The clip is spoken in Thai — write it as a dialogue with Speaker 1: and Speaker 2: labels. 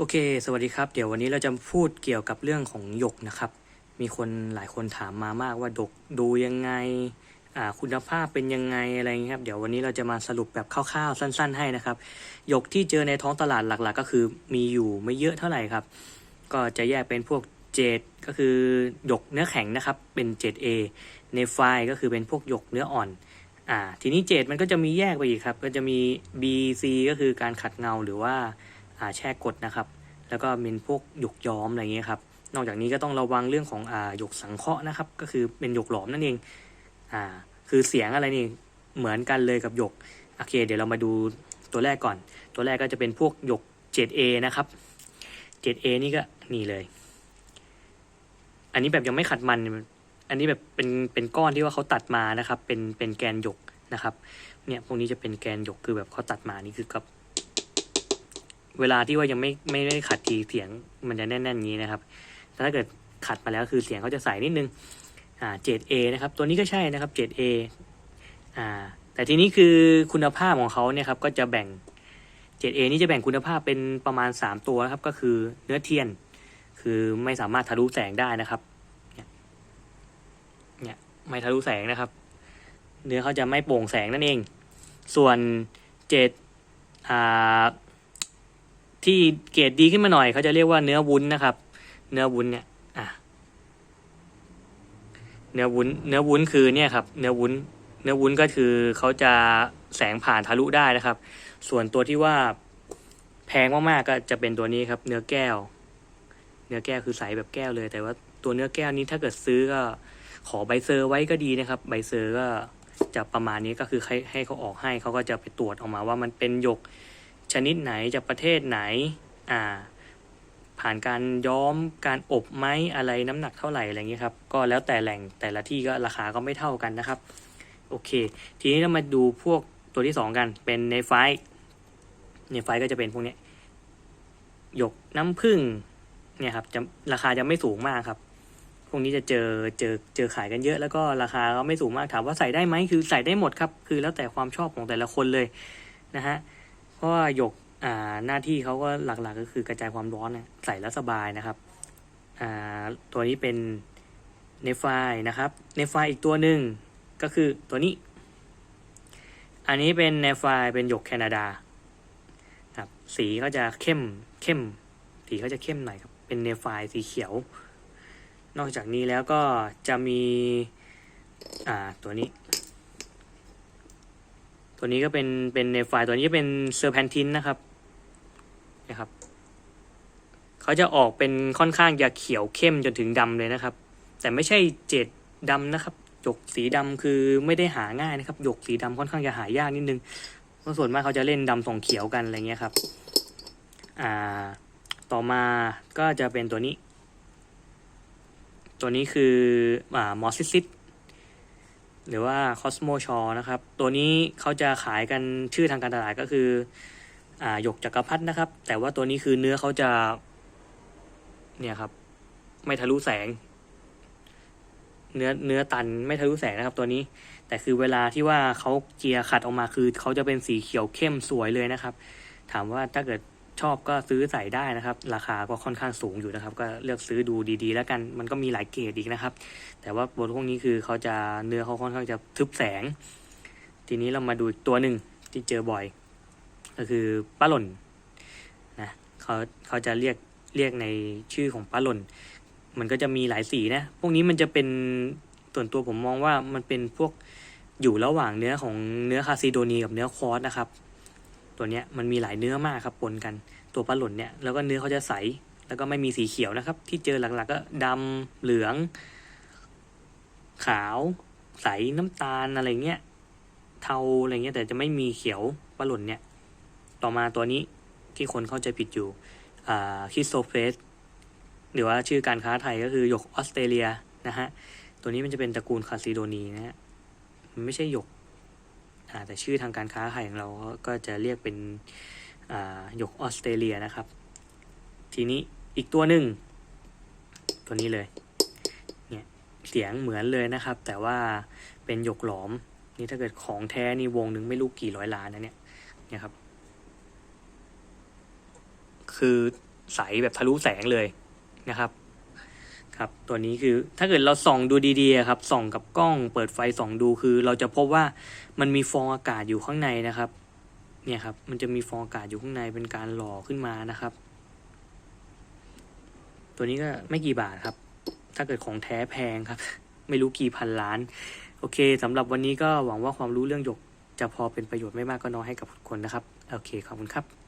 Speaker 1: โอเค สวัสดีครับ เดี๋ยววันนี้เราจะพูดเกี่ยวกับเรื่องของหยกนะครับ มีคนหลายคนถามมามากว่าดกดูยังไง คุณภาพเป็นยังไงอะไรเงี้ยครับ เดี๋ยววันนี้เราจะมาสรุปแบบคร่าวๆสั้น ๆ ให้นะครับ หยกที่เจอในท้องตลาดหลักๆ ก็คือมีอยู่ไม่เยอะเท่าไหร่ครับ ก็จะแยกเป็นพวกเจดก็คือหยกเนื้อแข็งนะครับ เป็นเจด A ในไฟก็คือเป็นพวกหยกเนื้ออ่อน อ่า ทีนี้เจดมันก็จะมีแยกไปอีกครับ ก็จะมี B C ก็คือการขัดเงาหรือว่า แช่กดนะครับ แล้วก็เป็นพวกหยกย้อมอะไรเงี้ยครับ นอกจากนี้ก็ต้องระวังเรื่องของอ่าหยกสังเคราะห์นะครับ ก็คือเป็นหยกหลอมนั่นเองอ่าคือเสียงอะไรนี่เหมือนกันเลยกับหยกโอเค เดี๋ยวเรามาดูตัวแรกก่อน ตัวแรกก็จะเป็นพวกหยก 7A นะครับ 7A นี่ก็นี่เลย อันนี้แบบยังไม่ขัดมัน อันนี้แบบเป็นเป็นก้อนที่ว่าเขาตัดมานะครับ เป็นเป็นแกนหยกนะครับ เนี่ยพวกนี้จะเป็นแกนหยกคือแบบเขาตัดมานี่คือกับ เวลาที่ว่ายังไม่ไม่ได้ขัดทีเสียงมันจะแน่นๆอย่างนี้นะครับแต่ถ้าเกิดขัดมาแล้วคือเสียงเขาจะใสนิดนึงอ่า 7A นะครับ ตัวนี้ก็ใช่นะครับ 7A อ่า แต่ทีนี้คือคุณภาพของเขาเนี่ยครับก็จะแบ่ง 7A นี่จะแบ่งคุณภาพเป็นประมาณ 3 ตัวนะครับ ก็คือเนื้อเทียน คือไม่สามารถทะลุแสงได้นะครับเนี่ยเนี่ยไม่ทะลุแสงนะครับ เนื้อเขาจะไม่โปร่งแสงนั่นเอง ส่วนเจ็ดอ่า ที่เกรดดีขึ้นมาหน่อยเขาจะเรียกว่าเนื้อวุ้นนะครับ เนื้อวุ้นเนี่ยอะเนื้อวุ้น เนื้อวุ้นคือเนี่ยครับ เนื้อวุ้น เนื้อวุ้นก็คือเขาจะแสงผ่านทะลุได้นะครับ ส่วนตัวที่ว่าแพงมากๆก็จะเป็นตัวนี้ครับ เนื้อแก้ว เนื้อแก้วคือใสแบบแก้วเลย แต่ว่าตัวเนื้อแก้วนี้ถ้าเกิดซื้อก็ขอใบเซอร์ไว้ก็ดีนะครับ ใบเซอร์ก็จะประมาณนี้ก็คือให้ให้เขาออกให้เขาก็จะไปตรวจออกมาว่ามันเป็นหยก ชนิดไหนจากประเทศไหนอ่าผ่านการย้อมการอบไหมอะไรน้ำหนักเท่าไหร่อะไรเงี้ยครับก็แล้วแต่แหล่งแต่ละที่ก็ราคาก็ไม่เท่ากันนะครับโอเค ทีนี้เรามาดูพวกตัวที่สองกันเป็นในไฟท์ในไฟก็จะเป็นพวกนี้หยกน้ำผึ้งเนี่ยครับจะราคาจะไม่สูงมากครับ พวกนี้จะเจอเจอเจอขายกันเยอะ แล้วก็ราคาก็ไม่สูงมากถามว่าใส่ได้ไหมคือใส่ได้หมดครับ คือแล้วแต่ความชอบของแต่ละคนเลยนะฮะ เพราะว่าหยกอ่าหน้าที่เขาก็หลักๆก็คือกระจายความร้อนนะใส่แล้วสบายนะครับอ่าตัวนี้เป็นเนฟายนะครับเนฟายอีกตัวหนึ่งก็คือตัวนี้ อันนี้เป็นเนฟายเป็นหยกแคนาดาครับสีก็จะเข้มเข้มสีก็จะเข้มหน่อยครับเป็นเนฟายสีเขียว นอกจากนี้แล้วก็จะมีอ่าตัวนี้ ตัวนี้ก็เป็นเป็นในไฟล์ตัวนี้จะเป็นเซอร์แพนทินนะครับนะครับเขาจะออกเป็นค่อนข้างจะเขียวเข้มจนถึงดำเลยนะครับ แต่ไม่ใช่เจ็ดดำนะครับหยกสีดำคือไม่ได้หาง่ายนะครับหยกสีดำค่อนข้างจะหายากนิดนึงเพราะส่วนมากเขาจะเล่นดำส่งเขียวกันอะไรเงี้ยครับอ่าต่อมาก็จะเป็นตัวนี้ ตัวนี้คืออ่ามอสซิซิส หรือว่า Cosmo s h a w นะครับ ตัวนี้เขาจะขายกันชื่อทางการตลาดก็คืออ่าหยกจักรพรรดินะครับ แต่ว่าตัวนี้คือเนื้อเขาจะ เนี่ยครับ ไม่ทะลุแสง เนื้อเนื้อตันไม่ทะลุแสงนะครับ ตัวนี้ แต่คือเวลาที่ว่าเขาเจียร์ขัดออกมาคือเขาจะเป็นสีเขียวเข้มสวยเลยนะครับ ถามว่าถ้าเกิด ชอบก็ซื้อใส่ได้นะครับ ราคาก็ค่อนข้างสูงอยู่นะครับ ก็เลือกซื้อดูดีๆ แล้วกันมันก็มีหลายเกรดอีกนะครับ แต่ว่าบนพวกนี้คือเขาจะเนื้อเขาค่อนข้างจะทึบแสง ทีนี้เรามาดูอีกตัวหนึ่งที่เจอบ่อย ก็คือป้าหล่นนะเขาเขาจะเรียกเรียกในชื่อของป้าหล่น มันก็จะมีหลายสีนะ พวกนี้มันจะเป็นส่วนตัวผมมองว่ามันเป็นพวกอยู่ระหว่างเนื้อของเนื้อคาซิโดนีกับเนื้อคอสนะครับ ตัวเนี้ยมันมีหลายเนื้อมากครับปนกัน ตัวปลาหล่นเนี่ยแล้วก็เนื้อเขาจะใสแล้วก็ไม่มีสีเขียวนะครับ ที่เจอหลักๆก็ดำเหลือง ขาวใสน้ำตาลอะไรเงี้ยเทาอะไรเงี้ยแต่จะไม่มีเขียวปลาหล่นเนี่ย ต่อมาตัวนี้ที่คนเข้าใจผิดอยู่อ่าคิสโซเฟสหรือว่าชื่อการค้าไทยก็คือหยกออสเตรเลียนะฮะ ตัวนี้มันจะเป็นตระกูลคาซิโดนีนะฮะ มันไม่ใช่หยก แต่ชื่อทางการค้าไทยของเราก็จะเรียกเป็นหยกออสเตรเลียนะครับ ทีนี้อีกตัวหนึ่งตัวนี้เลยเนี่ยเสียงเหมือนเลยนะครับ แต่ว่าเป็นหยกหลอมนี่ถ้าเกิดของแท้นี่วงหนึ่งไม่รู้กี่ร้อยล้านนะเนี่ยเนี่ยครับ คือใสแบบทะลุแสงเลยนะครับ ครับตัวนี้คือถ้าเกิดเราส่องดูดีๆครับส่องกับกล้องเปิดไฟส่องดูคือ เราจะพบว่ามันมีฟองอากาศอยู่ข้างในนะครับเนี่ยครับมันจะมีฟองอากาศอยู่ข้างในเป็นการหล่อขึ้นมานะครับ ตัวนี้ก็ไม่กี่บาทครับ ถ้าเกิดของแท้แพงครับ ไม่รู้กี่พันล้าน โอเคสำหรับวันนี้ก็หวังว่าความรู้เรื่องหยก จะพอเป็นประโยชน์ไม่มากก็น้อยให้กับทุกคนนะครับ โอเคขอบคุณครับ